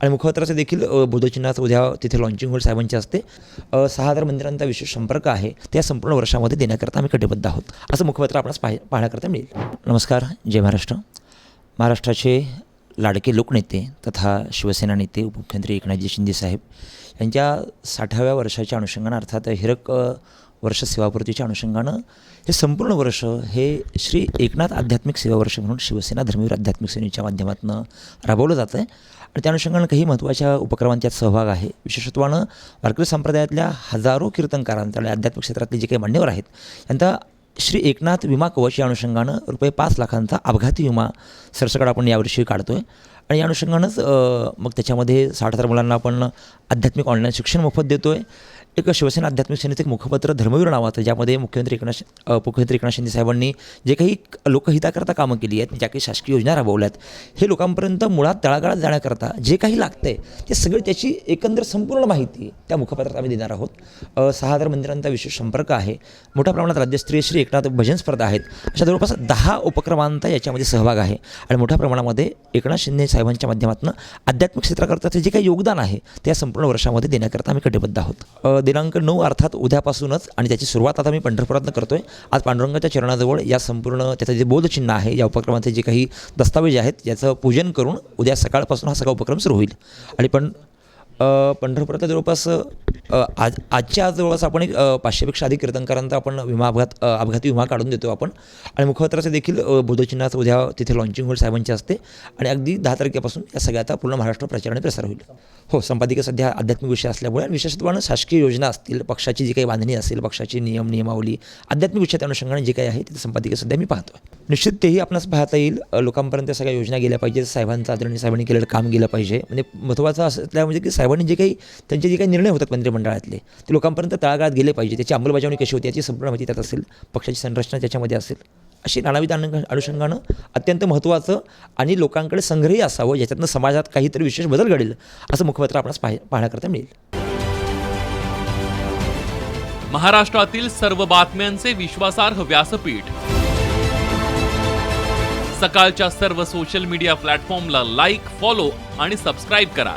आणि मुखपत्राचं देखील अ, बोधचिन्हाचं उद्या तिथे लॉन्चिंग होईल साहेबांच्या असते. सहा हजार मंदिरांचा विशेष संपर्क आहे त्या संपूर्ण वर्षामध्ये देण्याकरता आम्ही कटिबद्ध आहोत. असं मुखपत्र आपणास पाह पाहण्याकरता मिळेल. नमस्कार. जय महाराष्ट्र. महाराष्ट्राचे लाडके लोकनेते तथा शिवसेना नेते उपमुख्यमंत्री एकनाथजी शिंदे साहेब यांच्या साठाव्या वर्षाच्या अनुषंगानं अर्थात हिरक वर्ष सेवापूर्तीच्या अनुषंगानं हे संपूर्ण वर्ष हे श्री एकनाथ आध्यात्मिक सेवा वर्ष म्हणून शिवसेना धर्मवीर आध्यात्मिक सेनेच्या माध्यमातून राबवलं जातं आहे आणि त्या अनुषंगानं काही महत्त्वाच्या उपक्रमांच्यात सहभाग आहे. विशेषत्वानं वारकरी संप्रदायातल्या हजारो कीर्तनकारांचा आणि आध्यात्मिक क्षेत्रातले जे काही मान्यवर आहेत यांचा श्री एकनाथ विमा कवच या अनुषंगानं रुपये पाच लाखांचा अपघाती विमा सरसकट आपण यावर्षी काढतो आहे आणि या अनुषंगानंच मग त्याच्यामध्ये साठ हजार मुलांना आपण आध्यात्मिक ऑनलाईन शिक्षण मोफत देतो आहे एक शिवसेना आध्यात्मिक सेनेचं एक मुखपत्र धर्मवीर नावाचं ज्यामध्ये मुख्यमंत्री एकनाथ मुख्यमंत्री एकनाथ शिंदे साहेबांनी जे काही लोकहिताकरता कामं केली आहेत ज्या काही शासकीय योजना राबवल्यात हे लोकांपर्यंत मुळात तळागाळात जाण्याकरता जे काही लागतं आहे ते सगळं त्याची एकंदर संपूर्ण माहिती त्या मुखपत्रात आम्ही देणार आहोत. सहा हजार मंदिरांचा विशेष संपर्क आहे. मोठ्या प्रमाणात राज्यस्तरीय श्री एकनाथ भजन स्पर्धा आहेत. अशा जवळपास दहा उपक्रमांचा याच्यामध्ये सहभाग आहे आणि मोठ्या प्रमाणामध्ये एकनाथ शिंदे साहेबांच्या माध्यमातून आध्यात्मिक क्षेत्राकरताचं जे काही योगदान आहे त्या संपूर्ण वर्षामध्ये देण्याकरता आम्ही कटिबद्ध आहोत. दिनांक नऊ अर्थात उद्यापासूनच आणि त्याची सुरुवात आता मी पंढरपुरातनं आहे आज पांडुरंगाच्या चरणाजवळ या संपूर्ण त्याचं जे बोधचिन्ह आहे या उपक्रमाचे जे काही दस्तावेज आहेत याचं पूजन करून उद्या सकाळपासून हा सगळा उपक्रम सुरू होईल. आणि पण अ, पंढरपुरात जवळपास आज आजच्या आज जवळपास आपण एक पाचशेपेक्षा अधिक कीर्तनकारांचा आपण विमा अपघात अपघाती विमा काढून देतो आपण. आणि मुखपत्राचं देखील अ, बोधचिन्हाचं उद्या तिथे लॉन्चिंग होईल साहेबांच्या असते आणि अगदी दहा तारखेपासून या सगळ्याचा पूर्ण महाराष्ट्र प्रचार आणि प्रसार होईल. हो संपादिका सध्या आध्यात्मिक विषय असल्यामुळे आणि विशेषत्वानं शासकीय योजना असतील पक्षाची जी काही बांधणी असेल पक्षाची नियम नियमावली आध्यात्मिक विषयाच्या अनुषंगाने जे काही आहे तिथे संपादिका सध्या मी पाहतो निश्चित तेही आपणास पाहता येईल. लोकांपर्यंत सगळ्या योजना गेल्या पाहिजे साहेबांचं आदरणीय साहेबांनी केलेलं काम गेलं पाहिजे. म्हणजे महत्त्वाचं असल्या म्हणजे की साहेबांनी जे काही त्यांचे जे काही निर्णय होतात मंत्रिमंडळातले ते लोकांपर्यंत तळागाळात गेले पाहिजे. त्याची अंमलबजावणी कशी होती याची संपूर्ण माहिती त्यात असेल. पक्षाची संरचना त्याच्यामध्ये असेल. अशी नानाविध अनु अनुषंगानं अत्यंत महत्त्वाचं आणि लोकांकडे संग्रही असावं याच्यातनं समाजात काहीतरी विशेष बदल घडेल असं मुखपत्र आपणास पाह पाहण्याकरता मिळेल. महाराष्ट्रातील सर्व बातम्यांचे विश्वासार्ह व्यासपीठ. सकाळच्या सर्व सोशल मीडिया प्लॅटफॉर्मला लाईक फॉलो आणि सबस्क्राईब करा.